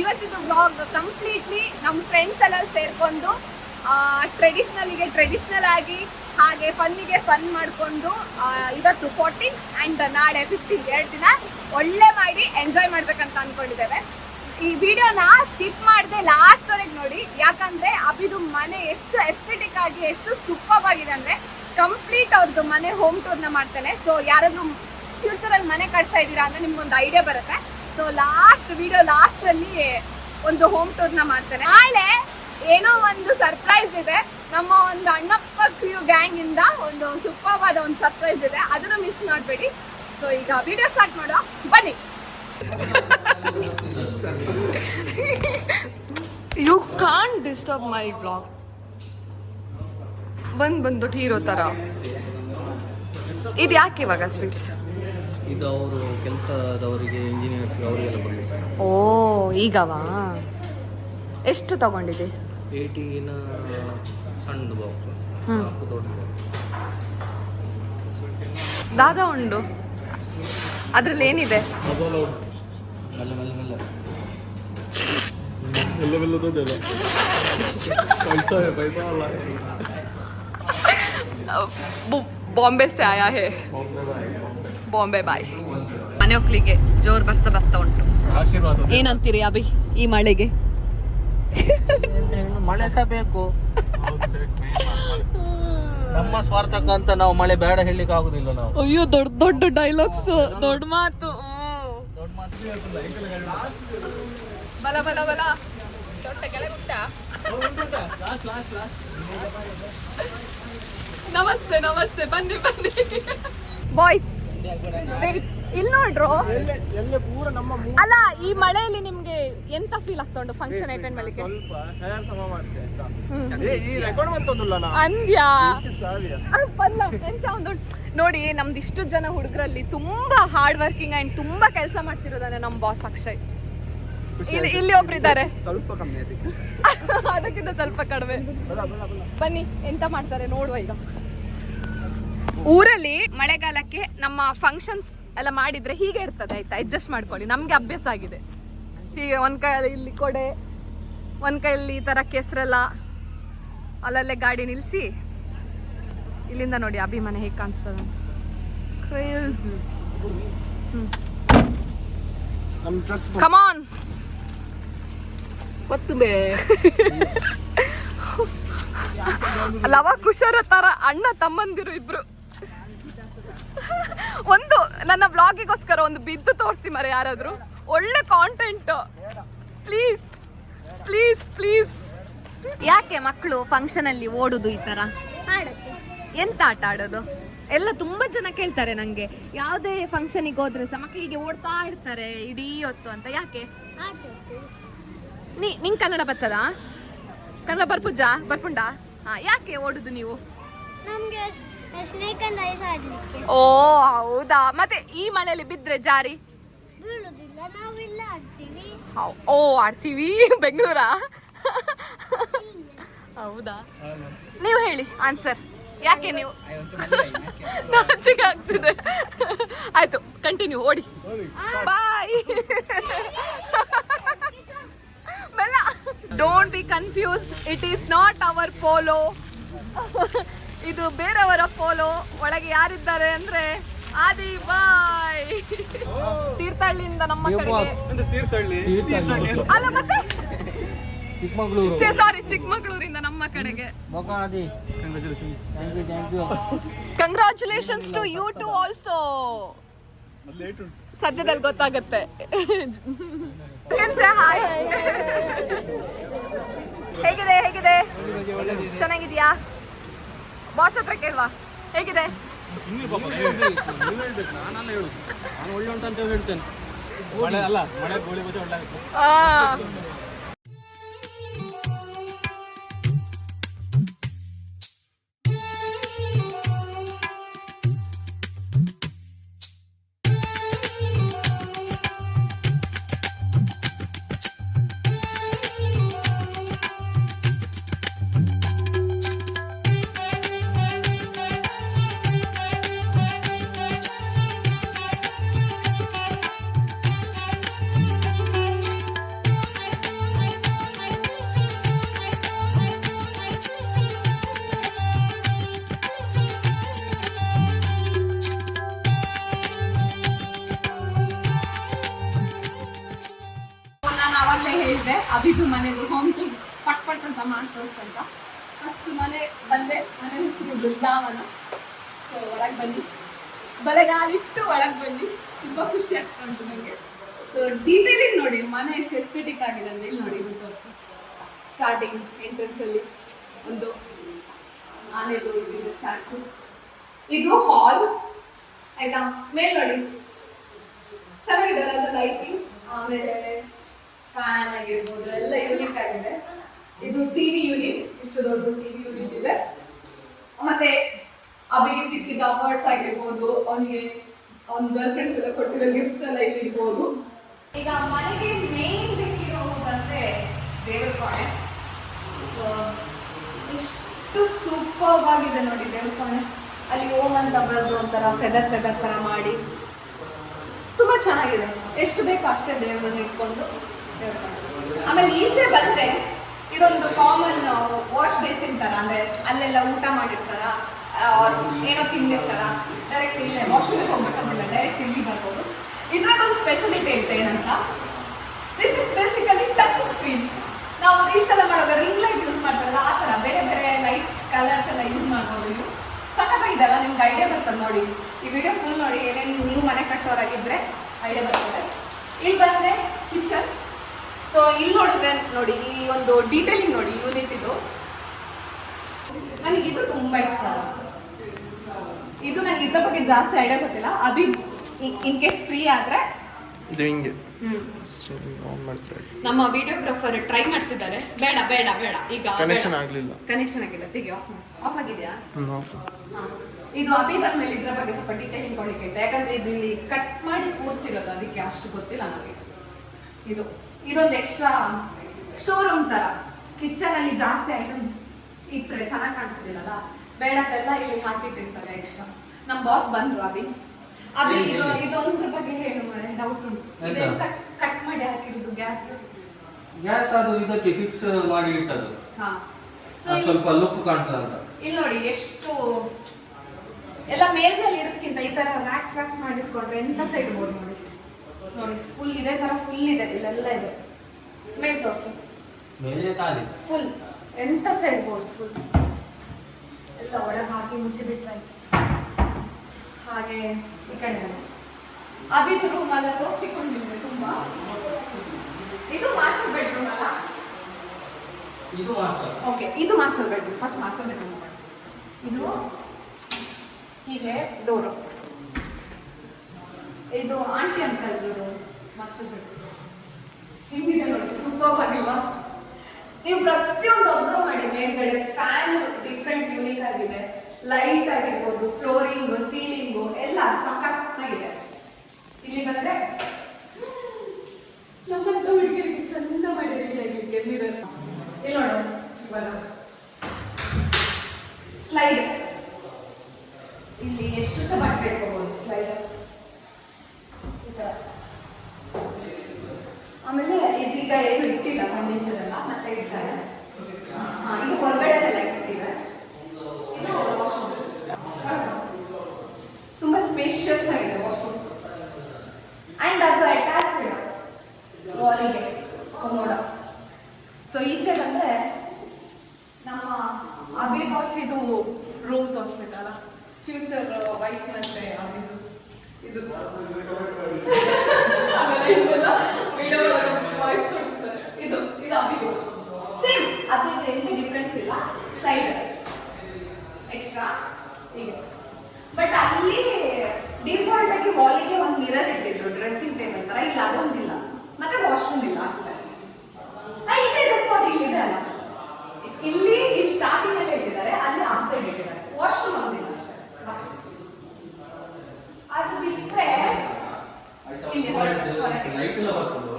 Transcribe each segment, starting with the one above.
ಇವತ್ತಿನ blog completely ನಮ್ಮ friends ಎಲ್ಲ ಸೇರಿಕೊಂಡು ಟ್ರೆಡಿಷ್ನಲ್ಗೆ ಟ್ರೆಡಿಷ್ನಲ್ ಆಗಿ, ಹಾಗೆ ಫನ್ನಿಗೆ ಫನ್ ಮಾಡಿಕೊಂಡು ಇವತ್ತು ಫೋರ್ಟೀನ್ ಆ್ಯಂಡ್ ನಾಳೆ ಫಿಫ್ಟೀನ್ ಎರಡು ದಿನ ಒಳ್ಳೆ ಮಾಡಿ ಎಂಜಾಯ್ ಮಾಡ್ಬೇಕಂತ ಅಂದ್ಕೊಂಡಿದ್ದೇವೆ ಈ ವಿಡಿಯೋನ ಸ್ಕಿಪ್ ಮಾಡದೆ ಲಾಸ್ಟ್ವರೆಗೆ ನೋಡಿ, ಯಾಕಂದರೆ ಅಬಿದು ಮನೆ ಎಷ್ಟು ಎಸ್ಥೆಟಿಕ್ ಆಗಿ, ಎಷ್ಟು ಸೂಪರ್ ಆಗಿದೆ ಅಂದರೆ ಕಂಪ್ಲೀಟ್ ಅವ್ರದ್ದು ಮನೆ ಹೋಮ್ ಟೂರ್ನ ಮಾಡ್ತಾನೆ. ಸೊ ಯಾರಾದರೂ ಫ್ಯೂಚರಲ್ಲಿ ಮನೆ ಕಟ್ತಾ ಇದ್ದೀರಾ ಅಂದರೆ ನಿಮ್ಗೊಂದು ಐಡಿಯಾ ಬರುತ್ತೆ. ಸೊ ಲಾಸ್ಟ್ ವಿಡಿಯೋ ಲಾಸ್ಟ್ ಅಲ್ಲಿ ಒಂದು ಹೋಮ್ ಟೂರ್ನ ಮಾಡ್ತಾರೆ ನಾಳೆ ಏನೋ ಒಂದು ಸರ್ಪ್ರೈಸ್ ಇದೆ. ನಮ್ಮ ಒಂದು ಅಣ್ಣಪ್ಪ ಕ್ರಿಯೂ ಗ್ಯಾಂಗ್ ಇಂದ ಒಂದು ಸೂಪರ್ ಆದ ಒಂದು ಸರ್ಪ್ರೈಸ್ ಇದೆ. ಅದನ್ನು ಮಿಸ್ ಮಾಡಬೇಡಿ. ಸೊ ಈಗ ವಿಡಿಯೋ ಸ್ಟಾರ್ಟ್ ಮಾಡೋ ಬನ್ನಿ. You can't disturb my blog ಬಂದ್ ಬಂದ್ಬಿಟ್ಟು ಹೀರೋ ಥರ ಇದು ಯಾಕೆ ಇವಾಗ ಸ್ವೀಟ್ಸ್ ಇದು ಅವರು ಕೆಲಸದವರಿಗೆ ಇಂಜಿನಿಯರ್ಸ್ ಅವರಿಗೆಲ್ಲ ಕೊಡಬೇಕು ಓ ಈಗವಾ? ಎಷ್ಟು ತಗೊಂಡಿದೆ ಏಟಿನ ಸಣ್ಣದು ಬಾಕ್ಸ್. ನಾಲ್ಕು ದೊಡ್ಡ ದಾದ ಉಂಡು. ಅದ್ರಲ್ಲಿ ಏನಿದೆ? ಮೆಲ್ಲ ಮೆಲ್ಲ ಮೆಲ್ಲ. ಮೆಲ್ಲ ಮೆಲ್ಲ ದೊಡ್ಡಲ್ಲ ಪೈಸಾ ಪೈಸಾ ಅಲ್ಲ. ಬು- ಬಾಂಬೆ ಸ್ಟೇ ಆಯಾ ಹೇ ಬಾಂಬೆ ಬಾಯ್. ಮನೆ ಹೋಗ್ಲಿಕ್ಕೆ ಜೋರ್ ಬರ್ಸ ಬರ್ತಾ ಉಂಟು. ಏನಂತೀರಿ ಅಭಿ ಈ ಮಳೆಗೆ? ಮಳೆ ಸಹ ಬೇಕು. ನಮ್ಮ ಸ್ವಾರ್ಥಕ್ಕಂತ ನಾವು ಮಳೆ ಬೇಡ ಹೇಳಲಿಕ್ಕೆ ಆಗುದಿಲ್ಲ ನಾವು. ಅಯ್ಯೋ ದೊಡ್ಡ ದೊಡ್ಡ ಡೈಲಾಗ್ಸ್ ದೊಡ್ಡ ಮಾತು ದೊಡ್ಡ ಮಾತು ಬಲ ಬಲ ಬಲ. ನಮಸ್ತೆ ನಮಸ್ತೆ. ಬನ್ನಿ ಬನ್ನಿ. ಬಾಯ್ಸ್ ಇಲ್ಲಿ ನೋಡ್ರು? ಅಲ್ಲ ಈ ಮಳೆಯಲ್ಲಿ ನಿಮ್ಗೆ ಎಂತ ಫೀಲ್ ಆಗ್ತಾ ಉಂಟು ಫಂಕ್ಷನ್ ಅಟೆಂಡ್ ಮಾಡ್ಲಿಕ್ಕೆ? ಅಂದ್ಯಾ? ಬಲ್ಲ ಎಂಚ ಒಂದು ನೋಡಿ ನಮ್ದು ಇಷ್ಟು ಜನ ಹುಡುಗರಲ್ಲಿ ತುಂಬಾ ಹಾರ್ಡ್ ವರ್ಕಿಂಗ್ ಅಂಡ್ ತುಂಬಾ ಕೆಲಸ ಮಾಡ್ತಿರೋದಾನೆ ನಮ್ಮ ಬಾಸ್ ಅಕ್ಷಯ್. ಇಲ್ಲಿ ಇಲ್ಲಿ ಒಬ್ರು ಇದ್ದಾರೆ ಸ್ವಲ್ಪ ಕಮ್ಮಿ ಅದಕ್ಕಿಂತ ಸ್ವಲ್ಪ ಕಡಿಮೆ. ಬನ್ನಿ ಎಂತ ಮಾಡ್ತಾರೆ ನೋಡುವ ಈಗ. ಊರಲ್ಲಿ ಮಳೆಗಾಲಕ್ಕೆ ನಮ್ಮ ಫಂಕ್ಷನ್ಸ್ ಎಲ್ಲ ಮಾಡಿದ್ರೆ ಹೀಗೆ ಇರ್ತದೆ ಆಯ್ತಾ? ಅಡ್ಜಸ್ಟ್ ಮಾಡ್ಕೊಳ್ಳಿ. ನಮ್ಗೆ ಅಭ್ಯಾಸ ಆಗಿದೆ. ಹೀಗೆ ಒಂದ್ ಕೈಯಲ್ಲಿ ಇಲ್ಲಿ ಕೊಡೆ ಒಂದ್ ಕೈಯಲ್ಲಿ ಈ ತರ ಕೆಸರೆಲ್ಲ ಅಲ್ಲಲ್ಲೇ ಗಾಡಿ ನಿಲ್ಸಿ ಇಲ್ಲಿಂದ ನೋಡಿ ಅಭಿಮಾನ ಹೇಗೆ ಕಾಣಿಸ್ತದೆ ಕಮಾನ್ ಲವ ಕುಶರ ತರ ಅಣ್ಣ ತಮ್ಮಂದಿರು ಇಬ್ರು. ಒಂದು ನನ್ನ ವ್ಲಾಗಿಗೋಸ್ಕರ ಒಂದು ಬಿದ್ದು ತೋರಿಸಿ ಮರೆ ಯಾರಾದರೂ. ಒಳ್ಳೆ ಕಾಂಟೆಂಟ್ ಪ್ಲೀಸ್ ಪ್ಲೀಸ್ ಪ್ಲೀಸ್ ಯಾಕೆ ಮಕ್ಕಳು ಫಂಕ್ಷನ್ ಅಲ್ಲಿ ಓಡುದು ಈ ತರ? ಎಂತ ಆಟ ಆಡೋದು? ಎಲ್ಲ ತುಂಬಾ ಜನ ಕೇಳ್ತಾರೆ ನಂಗೆ. ಯಾವುದೇ ಫಂಕ್ಷನಿಗೆ ಹೋದ್ರೆ ಸಹ ಮಕ್ಕಳಿಗೆ ಓಡ್ತಾ ಇರ್ತಾರೆ ಇಡೀ ಹೊತ್ತು ಅಂತ. ಯಾಕೆ? ನೀ ನಿಂಗೆ ಕನ್ನಡ ಬರ್ತದ? ಕನ್ನಡ ಬರ್ಪುಜ್ಜ? ಬರ್ಪುಂಡ? ಹಾ ಯಾಕೆ ಓಡುದು ನೀವು? ಓ ಹೌದಾ? ಮತ್ತೆ ಈ ಮಳೆಯಲ್ಲಿ ಬಿದ್ರೆ ಜಾರಿ? ಓ ಆಡ್ತೀವಿ? ಬೆಂಗಳೂರಾ? ಹೌದಾ? ನೀವು ಹೇಳಿ ಆನ್ಸರ್ ಯಾಕೆ ನೀವು? ನಾಚಿಕೆ ಆಗ್ತಿದೆ ಆಯ್ತು ಕಂಟಿನ್ಯೂ ಓಡಿ. ಬಾಯ್ ಬೆಲ್ಲ. Don't be confused it is not our polo ಇದು ಬೇರೆಯವರ ಪೋಲೋ ಒಳಗೆ ಯಾರಿದ್ದಾರೆ ಅಂದ್ರೆ ಆದಿ ಬಾಯ್. ತೀರ್ಥಹಳ್ಳಿಯಿಂದ ನಮ್ಮ ಕಡೆಗೆ. ತೀರ್ಥಹಳ್ಳಿ. ಅಲ್ಲ ಮತ್ತೆ? ಚಿಕ್ಕಮಗಳೂರು. ಸಾರಿ ಚಿಕ್ಕಮಗಳೂರಿಂದ ನಮ್ಮ ಕಡೆಗೆ. Congratulations to you to also ಸದ್ಯದಲ್ಲಿ ಗೊತ್ತಾಗುತ್ತೆ. ಹಾಯ್ ಹೇಗಿದೆ ಹೇಗಿದೆ? ಚೆನ್ನಾಗಿದ್ಯಾ? ಬಾಸ್ ಹತ್ರ ಕೇಳ್ವಾ. ಹೇಗಿದೆ? ನಾನು ಒಳ್ಳೆ ಉಂಟು ಅಂತ ಹೇಳ್ತೇನೆ. ಅಲ್ಲ ಮಳೆ ಗೋಳಿ ಬಜೆ ಒಳ್ಳೆ ಅಂತ. ಫಸ್ಟ್ ಮನೆ ಬಂದೆ, ಮನೆ ಹೆಸರು ಬೃಂದಾವನ. ಸೊ ಒಳಗೆ ಬನ್ನಿ. ಬಲೆಗಾಲಿಟ್ಟು ಒಳಗೆ ಬನ್ನಿ. ತುಂಬಾ ಖುಷಿ ಆಗ್ತಾ ಉಂಟು ನನಗೆ ಸೊ ಡೀಟೇಲಿಂಗ್ ನೋಡಿ. ಮನೆ ಎಷ್ಟು ಎಸ್ಥೆಟಿಕ್ ಆಗಿದೆ ಅಂದ್ರೆ ಇಲ್ಲಿ ನೋಡಿ ಇದು ತೋರಿಸಿ ಸ್ಟಾರ್ಟಿಂಗ್ ಎಂಟ್ರೆನ್ಸ್ ಅಲ್ಲಿ ಒಂದು ಆನೆದು ಇದು ಇದು ಹಾಲ್ ಆಯ್ತಾ? ಮೇಲ್ ನೋಡಿ. ಚೆನ್ನಾಗಿದೆ ಅದು ಲೈಟಿಂಗ್ ಆಮೇಲೆ ಫ್ಯಾನ್ ಆಗಿರ್ಬೋದು, ಎಲ್ಲ ಯೂನಿಕ್ ಆಗಿದೆ. ಇದು ಟಿವಿ ಯೂನಿಟ್ ಇಷ್ಟು ದೊಡ್ಡ ಟಿವಿ ಯೂನಿಟ್ ಇದೆ. ಮತ್ತೆ ಅವರಿಗೆ ಸಿಕ್ಕಿದ ಅವಾರ್ಡ್ಸ್ ಆಗಿರ್ಬೋದು, ಅವನಿಗೆ, ಅವ್ನ ಗರ್ಲ್ ಫ್ರೆಂಡ್ಸ್ ಎಲ್ಲ ಕೊಟ್ಟಿರೋ ಗಿಫ್ಟ್ಸ್ ಎಲ್ಲ ಇಲ್ಲಿ ಇರ್ಬೋದು. ಈಗ ಮನೆಗೆ ಮೇನ್ ಬೇಕಿರೋದಂದ್ರೆ ದೇವರ ಕೋಣೆ ಸೊ ಇಷ್ಟು ಸೂಪರ್ ಆಗಿದೆ ನೋಡಿ ದೇವರ ಕೋಣೆ ಅಲ್ಲಿ ಓಮ್ ಅಂತ ಬರೆದು ಒಂಥರ ಫೆದರ್ ಫೆದರ್ ಥರ ಮಾಡಿ. ತುಂಬಾ ಚೆನ್ನಾಗಿದೆ. ಎಷ್ಟು ಬೇಕು ಅಷ್ಟೇ ದೇವರನ್ನ ಇಟ್ಕೊಂಡು. ಆಮೇಲೆ ಈಚೆ ಬಂದ್ರೆ ಇದೊಂದು ಕಾಮನ್ ವಾಶ್ ಬೇಸಿನ್ ತರ, ಅಂದ್ರೆ ಅಲ್ಲೆಲ್ಲ ಊಟ ಮಾಡಿರ್ತಾರ ಏನೋ ತಿಂದಿರ್ತಾರ ಡೈರೆಕ್ಟ್ ಇಲ್ಲೇ ವಾಶ್ರೂಮ್ ಹೋಗ್ಬೇಕಂತಿಲ್ಲ ಡೈರೆಕ್ಟ್ ಇಲ್ಲಿ ಬರ್ಬೋದು. ಇದ್ರದ್ದೊಂದು ಸ್ಪೆಷಾಲಿಟಿ ಇರುತ್ತೆ ಏನಂತ? This is basically touch screen ನಾವು ರೀಲ್ಸ್ ಎಲ್ಲ ಮಾಡುವಾಗ ರಿಂಗ್ ಲೈಟ್ ಯೂಸ್ ಮಾಡ್ತಾರಲ್ಲ, ಆ ಥರ ಬೇರೆ ಬೇರೆ ಲೈಟ್ಸ್ ಕಲರ್ಸ್ ಎಲ್ಲ ಯೂಸ್ ಮಾಡ್ಬೋದು ಇದು. ಸಖತ್ತಾಗಿದೆಲ್ಲ ನಿಮ್ಗೆ ಐಡಿಯಾ ಬರ್ತದೆ ನೋಡಿ. ಈ ವಿಡಿಯೋ ಫುಲ್ ನೋಡಿ, ಏನೇನು ನೀವು ಮನೆ ಕಟ್ಟೋರಾಗಿದ್ರೆ ಐಡಿಯಾ ಬರ್ತದೆ. ಇಲ್ಲಿ ಬಂದರೆ ಕಿಚನ್ ಸೊ ಇಲ್ಲಿ ನೋಡಿದ್ರೆ ನೋಡಿ ಈ ಒಂದು ಡೀಟೇಲಿಂಗ್ ನೋಡಿ ಯೂನಿಟ್ ಇದು. ನನಗೆ ಇದು ತುಂಬಾ ಇಷ್ಟ ಇದು ನನಗೆ ಇದ್ರ ಬಗ್ಗೆ ಜಾಸ್ತಿ ಐಡಿಯಾ ಗೊತ್ತಿಲ್ಲ. ಅಭಿ ಇನ್ ಕೇಸ್ ಫ್ರೀ ಆದ್ರೆ ಇದು ಹಿಂಗೆ. ನಮ್ಮ ವಿಡಿಯೋಗ್ರಾಫರ್ ಟ್ರೈ ಮಾಡ್ತಿದ್ದಾರೆ. ಬೇಡ ಬೇಡ ಬೇಡ. ಈಗ ಕನೆಕ್ಷನ್ ಆಗಲಿಲ್ಲ. ಕನೆಕ್ಷನ್ ಆಗಿಲ್ಲ. ತೆಗಿ ಆಫ್ ಮಾಡಿ. ಆಫ್ ಆಗಿದೆಯಾ. ಇದು ಅಭಿ ಬಂದ್ಮೇಲೆ ಇದ್ರ ಬಗ್ಗೆ ಸ್ವಲ್ಪ ಡೀಟೇಲಿಂಗ್ ಕೊಡ್ಲಿಕ್ಕೆ ಅಂತ ಯಾಕಂದ್ರೆ ಇದು ಇಲ್ಲಿ ಕಟ್ ಮಾಡಿ ಕೂರ್ಸಿರೋದು. ಅದಕ್ಕೆ ಅಷ್ಟು ಗೊತ್ತಿಲ್ಲ ನನಗೆ. ಇದು. ಇದೊಂದು ಎಕ್ಸ್ಟ್ರಾ ಸ್ಟೋರ್ ರೂಮ್ ತರ. ಕಿಚನ್ ಅಲ್ಲಿ ಜಾಸ್ತಿ ಐಟಮ್ಸ್ ಇಟ್ಟರೆ ಚೆನ್ನಾಗಿ ಕಾಣಿಸೋದಿಲ್ಲಲ್ಲ? ಬೇಡದೆಲ್ಲ ಇಲ್ಲಿ ಹಾಕಿಟ್ಟಿರ್ತಾರೆ ಎಕ್ಸ್ಟ್ರಾ ನಮ್ಮ ಬಾಸ್ ಬಂದ್ರು ಅಭಿ. ಅಭಿ ಇದು ಇದೊಂದ್ರ ಬಗ್ಗೆ ಹೇಳು ಮರೆ ಡೌಟ್ ಉಂಟು. ಇದೆಲ್ಲ ಕಟ್ ಕಟ್ ಮಾಡಿ ಹಾಕಿರೋದು ಗ್ಯಾಸ್ ಗ್ಯಾಸ್ ಅದು ಇದಕ್ಕೆ ಫಿಕ್ಸ್ ಮಾಡಿ ಇಟ್ಟದು ಹಾ. ಸ್ವಲ್ಪ ಲುಕ್ ಕಾಣ್ತದೆ ಅಂತ ಇಲ್ಲಿ ನೋಡಿ ಎಷ್ಟು ಎಲ್ಲ ಮೇಲ್ಮೇಲೆ ಇಡೋದಕ್ಕಿಂತ ಈ ತರ ರ್ಯಾಕ್ಸ್ ರ್ಯಾಕ್ಸ್ ಮಾಡಿಟ್ಕೊಂಡ್ರೆ ಎಂತ ಸಹ ಇಡ್ಬೋದು ನೋಡಿ ನೋಡಿ ಫುಲ್ ಇದೇ ತರ ಫುಲ್ ಇದೆ ಇಲ್ಲೆಲ್ಲ ಇದೆ. ಮೇಲ್ ತೋರಿಸು. ಮೇಲೆ ಖಾಲಿ ಫುಲ್ ಎಂತ ಸೇರ್ಬೋದು ಫುಲ್ ಎಲ್ಲ ಒಳಗೆ ಹಾಕಿ ಮುಚ್ಚಿಬಿಟ್ರಾಯ್ತು ಹಾಗೆ ಈ ಕಡೆ ಅಭಿದು ರೂಮ್ ಅಲ್ಲ ತೋರಿಸಿಕೊಂಡಿದ್ವಿ ತುಂಬಾ. ಇದು ಮಾಸ್ಟರ್ ಬೆಡ್ರೂಮ್ ಅಲ್ಲ? ಇದು ಮಾಸ್ಟರ್ ಓಕೆ ಇದು master bedroom first master bedroom ಇದು ಹೀಗೆ ಡೋರು ಇದು ಆಂಟಿ ಅಂತ ಬೆಡ್ರೂಮ್ ಹಿಂಗಿದೆ ನೋಡಿ ಸೂಪರ್ ಆಗಿಲ್ವಾ ನೀವು ಪ್ರತಿಯೊಂದು ಅಬ್ಸರ್ವ್ ಮಾಡಿ ಮೇಲ್ಗಡೆ ಫ್ಯಾನ್ ಡಿಫ್ರೆಂಟ್ ಯೂನಿಕ್ ಆಗಿದೆ. ಲೈಟ್ ಆಗಿರ್ಬೋದು ಫ್ಲೋರಿಂಗ್ ಸೀಲಿಂಗು ಎಲ್ಲ ಸಖತ್ತಾಗಿದೆ. ಇಲ್ಲಿ ಬಂದ್ರೆ ನಮ್ಮಂತ ಹುಡುಗಿಯರಿಗೆ ಚಂದ ಮಾಡಿ ಆಗಲಿಕ್ಕೆ ಇಲ್ಲಿ ನೋಡು ಇವಾಗ. ಸ್ಲೈಡ್ ಇಲ್ಲಿ ಎಷ್ಟು ಸಹ ಬಟ್ಟೆ ಇಟ್ಕೋಬಹುದು ಸ್ಲೈಡ್ ಆಮೇಲೆ ಇದೀಗ ಏನು ಇಟ್ಟಿಲ್ಲ ಫರ್ನಿಚರ್ ಎಲ್ಲ, ಮತ್ತೆ ಇಡ್ತಾರೆ ಹಾಂ, ಇದು ಹೊರಗಡೆ ಲೈಟ್ ಇಟ್ಟಿದೆ ಇದು ತುಂಬಾ ಸ್ಪೇಷಿಯಸ್ ಆಗಿದೆ ವಾಶ್ರೂಮ್ ಅಂಡ್ ಅದು ಅಟ್ಯಾಚ್ ವಾಲಿಗೆ ಕೊಮೋಡ ಸೊ ಈಚೆ ಬಂದ್ರೆ ನಮ್ಮ ಅಭಿ ಬಾಸ್ ಇದು ರೂಮ್ ತೋರಿಸ್ಬೇಕಲ್ಲ? ಫ್ಯೂಚರ್ ವೈಫ್ ಮತ್ತೆ ಅಭಿದು ಇದು ಇದು ಇದು ಅಭಿದು ಸೇಮ್ ಅದು ಇದು ಎಂತ ಡಿಫ್ರೆನ್ಸ್ ಇಲ್ಲ ಸ್ಲೈಡ್ ಎಕ್ಸ್ಟ್ರಾ ಹೀಗೆ ಬಟ್ ಅಲ್ಲಿ ಡಿಫಾಲ್ಟ್ ಆಗಿ ವಾಲಿಗೆ ಒಂದು ಮಿರರ್ ಇಟ್ಟಿದ್ರು ಡ್ರೆಸ್ಸಿಂಗ್ ಟೇಬಲ್ ತರ ಇಲ್ಲ ಅದೊಂದಿಲ್ಲ ಮತ್ತೆ ವಾಶ್ರೂಮ್ ಇಲ್ಲ ಅಷ್ಟೇ ಇದೆ ಇದೆ ಸಾರಿ ಇಲ್ಲಿದೆ ಅಲ್ಲ ಇಲ್ಲಿ ಇಲ್ಲಿ ಸ್ಟಾರ್ಟಿಂಗ್ ಅಲ್ಲಿ ಇಟ್ಟಿದ್ದಾರೆ ಅಲ್ಲಿ ಆ ಸೈಡ್ ಇಟ್ಟಿದ್ದಾರೆ ವಾಶ್ರೂಮ್ ಒಂದಿಲ್ಲ ಅಷ್ಟೇ ಬಾ. ಅದು ಬಿಟ್ರೆ ಇಲ್ಲಿ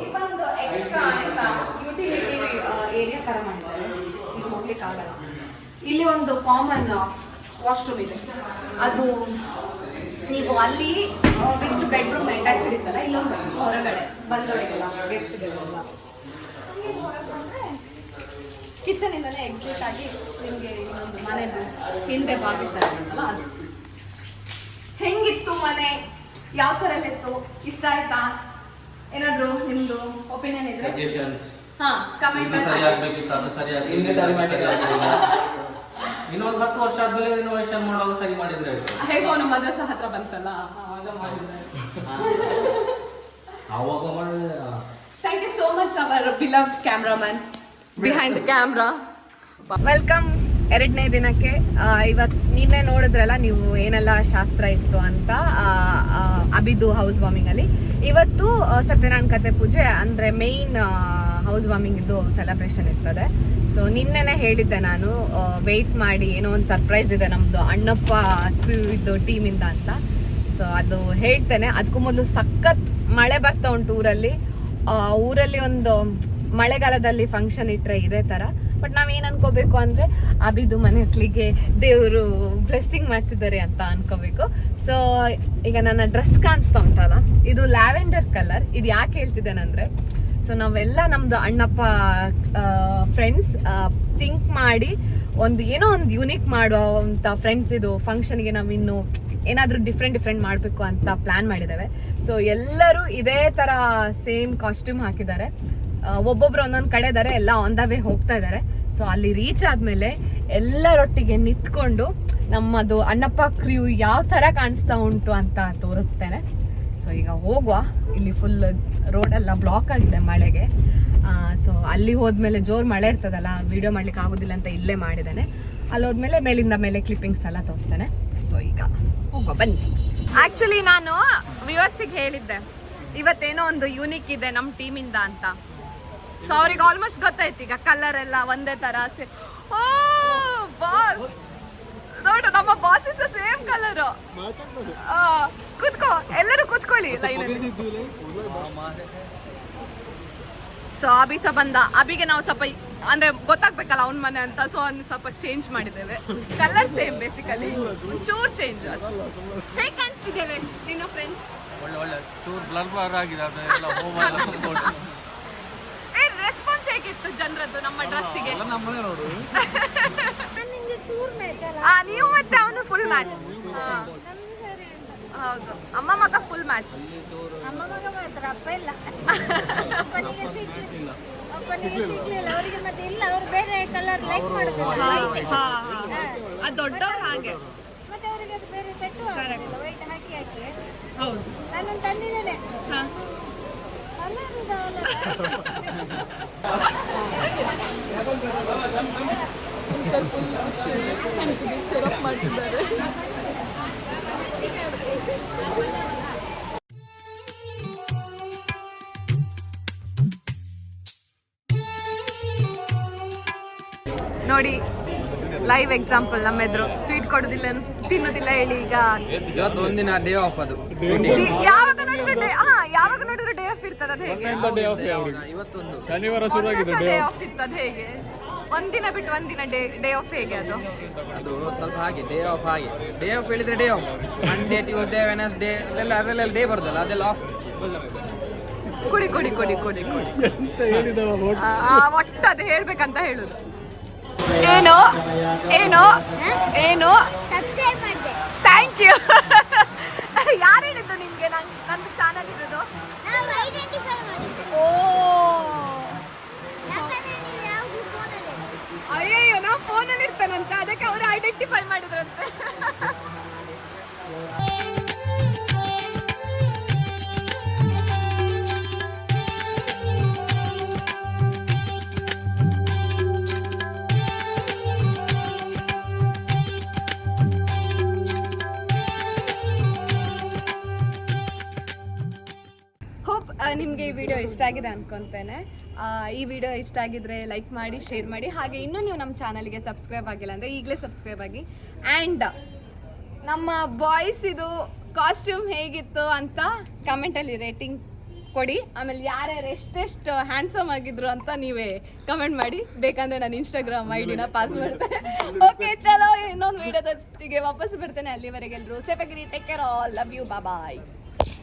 ಇದೊಂದು ಎಕ್ಸ್ಟ್ರಾ ಅಂತ ಯುಟಿಲಿಟಿ ಏರಿಯಾ ತರ ಮಾಡಿದ್ದಾರೆ ಇಲ್ಲಿ ಹೋಗ್ಲಿಕ್ಕೆ ಆಗಲ್ಲ. ಇಲ್ಲಿ ಒಂದು ಕಾಮನ್ ವಾಶ್ರೂಮ್ ಇದೆ. ಅದು ನೀವು ಅಲ್ಲಿ ವಿತ್ ಬೆಡ್ರೂಮ್ ಅಟ್ಯಾಚ್ಡ್ ಇತ್ತಲ್ಲ ಇಲ್ಲೊಂದು ಹೊರಗಡೆ, ಬಂದವರಿಗೆಲ್ಲ ಗೆಸ್ಟ್ಗೆಲ್ಲ ಕಿಚನ್ ಇಂದಲೇ ಎಕ್ಸಿಟ್ ಆಗಿ ನಿಮಗೆ ಇನ್ನೊಂದು ಮನೆದು ಹಿಂದೆ ಅಂತಲ್ಲ ಅದು. ಹೆಂಗಿತ್ತು ಮನೆ? ಯಾವ ತರ ಇತ್ತು? ಇಷ್ಟ ಆಯ್ತಾ? ಏನಾದ್ರು ನಿಮ್ದು ಒಪಿನಿಯನ್ ಇದ್ರೆ? ಸಜೆಷನ್ಸ್ ಹಾ ಕಮೆಂಟ್ ಇದು ಸರಿ ಆಗ್ಬೇಕಿತ್ತು ಅದು ಸರಿ ಆಗಿ ಹಿಂದೆ ಸರಿ ಮಾಡಿಲ್ಲ. ಇನ್ನೊಂದು ಹತ್ತು ವರ್ಷ ಆದ್ಮೇಲೆ ರಿನೋವೇಷನ್ ಮಾಡುವಾಗ ಸರಿ ಮಾಡಿದ್ರೆ ಹೇಗೋ ನಮ್ಮ ಮದ್ರಸ ಹತ್ರ ಬಂತಲ್ಲ ಆವಾಗ ಮಾಡಿದ್ರೆ ಆವಾಗ ಮಾಡಿದ್ರೆ thank you so much our beloved cameraman behind the camera welcome ಎರಡನೇ ದಿನಕ್ಕೆ ಇವತ್ತು ನಿನ್ನೆ ನೋಡಿದ್ರಲ್ಲ ನೀವು ಏನೆಲ್ಲ ಶಾಸ್ತ್ರ ಇತ್ತು ಅಂತ ಅಬಿದು ಹೌಸ್ ವಾರ್ಮಿಂಗ್ ಅಲ್ಲಿ. ಇವತ್ತು ಸತ್ಯನಾರಾಯಣ ಕತೆ ಪೂಜೆ, ಅಂದ್ರೆ ಮೇಯ್ನ್ ಹೌಸ್ ವಾರ್ಮಿಂಗ್ ಇದು ಸೆಲೆಬ್ರೇಷನ್ ಇರ್ತದೆ. ಸೊ ನಿನ್ನೆನೆ ಹೇಳಿದ್ದೆ ನಾನು ವೆಯ್ಟ್ ಮಾಡಿ ಏನೋ ಒಂದು ಸರ್ಪ್ರೈಸ್ ಇದೆ ನಮ್ದು ಅಣ್ಣಪ್ಪ ಇದು ಟೀಮಿಂದ ಅಂತ. ಸೊ ಅದು ಹೇಳ್ತೇನೆ. ಅದಕ್ಕೂ ಮೊದಲು ಸಖತ್ ಮಳೆ ಬರ್ತಾ ಉಂಟು ಊರಲ್ಲಿ. ಊರಲ್ಲಿ ಒಂದು ಮಳೆಗಾಲದಲ್ಲಿ ಫಂಕ್ಷನ್ ಇಟ್ಟರೆ ಇದೇ ಥರ ಬಟ್ ನಾವೇನು ಅನ್ಕೋಬೇಕು ಅಂದರೆ ಅಬಿದು ಮನೆ ಹತ್ಲಿಗೆ ದೇವರು ಬ್ಲೆಸ್ಸಿಂಗ್ ಮಾಡ್ತಿದ್ದಾರೆ ಅಂತ ಅನ್ಕೋಬೇಕು. ಸೊ ಈಗ ನನ್ನ ಡ್ರೆಸ್ ಕಾಣಿಸ್ತಾ ಉಂಟಲ್ಲ, ಇದು ಲ್ಯಾವೆಂಡರ್ ಕಲರ್ ಇದು ಯಾಕೆ ಹೇಳ್ತಿದ್ದೇನೆಂದರೆ ಸೊ ನಾವೆಲ್ಲ ನಮ್ದು ಅಣ್ಣಪ್ಪ ಫ್ರೆಂಡ್ಸ್ ಥಿಂಕ್ ಮಾಡಿ ಒಂದು ಏನೋ ಒಂದು ಯೂನಿಕ್ ಮಾಡುವಂಥ ಫ್ರೆಂಡ್ಸ್ ಇದು ಫಂಕ್ಷನ್ಗೆ ನಾವು ಇನ್ನು ಏನಾದರೂ ಡಿಫ್ರೆಂಟ್ ಡಿಫ್ರೆಂಟ್ ಮಾಡಬೇಕು ಅಂತ ಪ್ಲ್ಯಾನ್ ಮಾಡಿದ್ದೇವೆ. ಸೊ ಎಲ್ಲರೂ ಇದೇ ಥರ ಸೇಮ್ ಕಾಸ್ಟ್ಯೂಮ್ ಹಾಕಿದ್ದಾರೆ. ಒಬ್ಬೊಬ್ರು ಒಂದೊಂದು ಕಡೆ ಇದ್ದಾರೆ ಎಲ್ಲ ಆನ್ ದ ವೇ ಹೋಗ್ತಾ ಇದ್ದಾರೆ ಸೊ ಅಲ್ಲಿ ರೀಚ್ ಆದಮೇಲೆ ಎಲ್ಲರೊಟ್ಟಿಗೆ ನಿಂತ್ಕೊಂಡು ನಮ್ಮದು ಅಣ್ಣಪ್ಪ ಕ್ರಿಯು ಯಾವ ಥರ ಕಾಣಿಸ್ತಾ ಉಂಟು ಅಂತ ತೋರಿಸ್ತೇನೆ. ಸೊ ಈಗ ಹೋಗುವ. ಇಲ್ಲಿ ಫುಲ್ ರೋಡೆಲ್ಲ ಬ್ಲಾಕ್ ಆಗಿದೆ ಮಳೆಗೆ. ಸೊ ಅಲ್ಲಿ ಹೋದ್ಮೇಲೆ ಜೋರು ಮಳೆ ಇರ್ತದಲ್ಲ ವಿಡಿಯೋ ಮಾಡ್ಲಿಕ್ಕೆ ಆಗೋದಿಲ್ಲ ಅಂತ ಇಲ್ಲೇ ಮಾಡಿದ್ದೇನೆ. ಅಲ್ಲಿ ಹೋದ್ಮೇಲೆ ಮೇಲಿಂದ ಮೇಲೆ ಕ್ಲಿಪ್ಪಿಂಗ್ಸ್ ಎಲ್ಲ ತೋರಿಸ್ತೇನೆ. ಸೊ ಈಗ ಹೋಗುವ, ಬನ್ನಿ. ಆಕ್ಚುಲಿ ನಾನು ವ್ಯೂವರ್ಸಿಗೆ ಹೇಳಿದ್ದೆ. ಇವತ್ತೇನೋ ಒಂದು ಯೂನಿಕ್ ಇದೆ ನಮ್ಮ ಟೀಮಿಂದ ಅಂತ. ಸೊ ಅವ್ರಿಗೆ ಆಲ್ಮೋಸ್ಟ್ ಗೊತ್ತಾಯ್ತು ಈಗ ಕಲರ್ ಎಲ್ಲ ಒಂದೇ ತರ ಓ ಬಾಸ್ ನೋಡು ನಮ್ಮ ಬಾಸ್ ಇಸ್ ಸೇಮ್ ಕಲರ್ ಕುತ್ಕೋ ಎಲ್ಲರೂ ಕುತ್ಕೊಳ್ಳಿ ಲೈನ್ ಸೊ ಅಭಿ ಸಹ ಬಂದ. ಅಭಿಗೆ ನಾವು ಸ್ವಲ್ಪ ಅಂದ್ರೆ ಗೊತ್ತಾಗ್ಬೇಕಲ್ಲ ಅವ್ನ ಮನೆ ಅಂತ ಸೊ ಅವ್ನು ಸ್ವಲ್ಪ ಚೇಂಜ್ ಮಾಡಿದ್ದೇವೆ. ಕಲರ್ ಸೇಮ್ ಬೇಸಿಕಲಿ ಒಂಚೂರು ಚೇಂಜ್ ಹೇಗೆ ಕಾಣಿಸ್ತಿದ್ದೇವೆ ನಿನ್ನ ಫ್ರೆಂಡ್ಸ್ ಒಳ್ಳೆ ಒಳ್ಳೆ. ಚೂರು ಬ್ಲರ್ ಬ್ಲರ್ ಆಗಿದೆ ಅದೆಲ್ಲ ಹೋಮ್ ಜನರದ್ದು ನಮ್ಮ ಡ್ರೆಸ್ಸಿಗೆ. ನೀವು ಮತ್ತೆ ಅವನು ಫುಲ್ ಮ್ಯಾಚ್ ಹೌದು. ಅಮ್ಮ ಮಗ ಫುಲ್ ಮ್ಯಾಚ್ ಅಮ್ಮ ಮಗ ಮಾತ್ರ ಅಪ್ಪ ಇಲ್ಲ. ಅಪ್ಪನಿಗೆ ಸಿಗ್ಲಿಲ್ಲ. ಅಪ್ಪನಿಗೆ ಸಿಗ್ಲಿಲ್ಲ. ಅವರಿಗೆ ಮತ್ತೆ ಇಲ್ಲ. ಅವರು ಬೇರೆ ಕಲರ್ ಲೈಕ್ ಮಾಡುದಿಲ್ಲ ಅದು ದೊಡ್ಡ ಹಾಗೆ. ಮತ್ತೆ ಅವರಿಗೆ ಅದು ಬೇರೆ ಸೆಟ್ ಆಗುದಿಲ್ಲ. ವೈಟ್ ಹಾಕಿ ಹಾಕಿ. ಹೌದು. ನಾನು ತಂದಿದ್ದೇನೆ. ನೋಡಿ ಲೈವ್ ಎಕ್ಸಾಂಪಲ್ ನಮ್ಮ ಎದುರು. ಸ್ವೀಟ್ ಕೊಡೋದಿಲ್ಲ ತಿನ್ನೋದಿಲ್ಲ ಹೇಳಿ ಈಗ. ಇವತ್ತು ಒಂದಿನ ಡೇ ಆಫ್ ಅದು ಯಾವಾಗ ನೋಡಿದ್ರು ಡೇ ಹಾ ಯಾವಾಗ ನೋಡಿದ್ರು ಡೇ ಆಫ್ ಇರ್ತದೆ ಅದು ಹೇಗೆ? ಇವತ್ತೊಂದು. ಶನಿವಾರ ಡೇ ಆಫ್ ಇರ್ತದೆ ಹೇಗೆ? ಒಂದಿನ ಬಿಟ್ಟು ಒಂದಿನ ಡೇ ಡೇ ಆಫ್ ಹೇಗೆ ಅದು? ಅದು ಸ್ವಲ್ಪ ಹಾಗೆ ಡೇ ಆಫ್ ಹಾಗೆ. ಡೇ ಆಫ್ ಹೇಳಿದ್ರೆ day off Monday Tuesday Wednesday ಅದೆಲ್ಲ ಅದರಲ್ಲೆಲ್ಲ ಡೇ ಬರುದಲ್ಲ ಅದೆಲ್ಲ ಆಫ್ ಕುಡಿ ಕುಡಿ ಕುಡಿ ಕುಡಿ ಕುಡಿ. ಆ, ಒಟ್ಟು ಅದು ಹೇಳ್ಬೇಕಂತ ಹೇಳುದು. ಏನು? ಏನು? ಏನು? ಥ್ಯಾಂಕ್ ಯು ಯಾರು ಹೇಳಿದ್ದು ನಿಮ್ಗೆ? ನಂಗೆ ನಂದು ಚಾನಲ್ ಇರೋದು. ನಿಮಗೆ ಈ ವಿಡಿಯೋ ಇಷ್ಟ ಆಗಿದೆ ಅನ್ಕೊತೇನೆ. ಈ ವಿಡಿಯೋ ಇಷ್ಟ ಆಗಿದ್ರೆ ಲೈಕ್ ಮಾಡಿ ಶೇರ್ ಮಾಡಿ. ಹಾಗೆ ಇನ್ನೂ ನೀವು ನಮ್ಮ ಚಾನಲ್ಗೆ ಸಬ್ಸ್ಕ್ರೈಬ್ ಆಗಿಲ್ಲ ಅಂದರೆ ಈಗಲೇ ಸಬ್ಸ್ಕ್ರೈಬ್ ಆಗಿ. ಆ್ಯಂಡ್ ನಮ್ಮ ಬಾಯ್ಸ್ ಇದು ಕಾಸ್ಟ್ಯೂಮ್ ಹೇಗಿತ್ತು ಅಂತ ಕಮೆಂಟಲ್ಲಿ ರೇಟಿಂಗ್ ಕೊಡಿ. ಆಮೇಲೆ ಯಾರ್ಯಾರು ಎಷ್ಟೆಷ್ಟು ಹ್ಯಾಂಡ್ಸಮ್ ಆಗಿದ್ರು ಅಂತ ನೀವೇ ಕಮೆಂಟ್ ಮಾಡಿ. ಬೇಕಂದ್ರೆ ನಾನು ಇನ್ಸ್ಟಾಗ್ರಾಮ್ ಐ ಡಿನ ಪಾಸ್ ಮಾಡ್ತೇನೆ ಓಕೆ ಚಲೋ. ಇನ್ನೊಂದು ವಿಡಿಯೋದೊಟ್ಟಿಗೆ ವಾಪಸ್ ಬಿಡ್ತೇನೆ ಅಲ್ಲಿವರೆಗೆ ಎಲ್ಲರೂ ಸೇಫಾಗಿರಿ. Take care all love you bye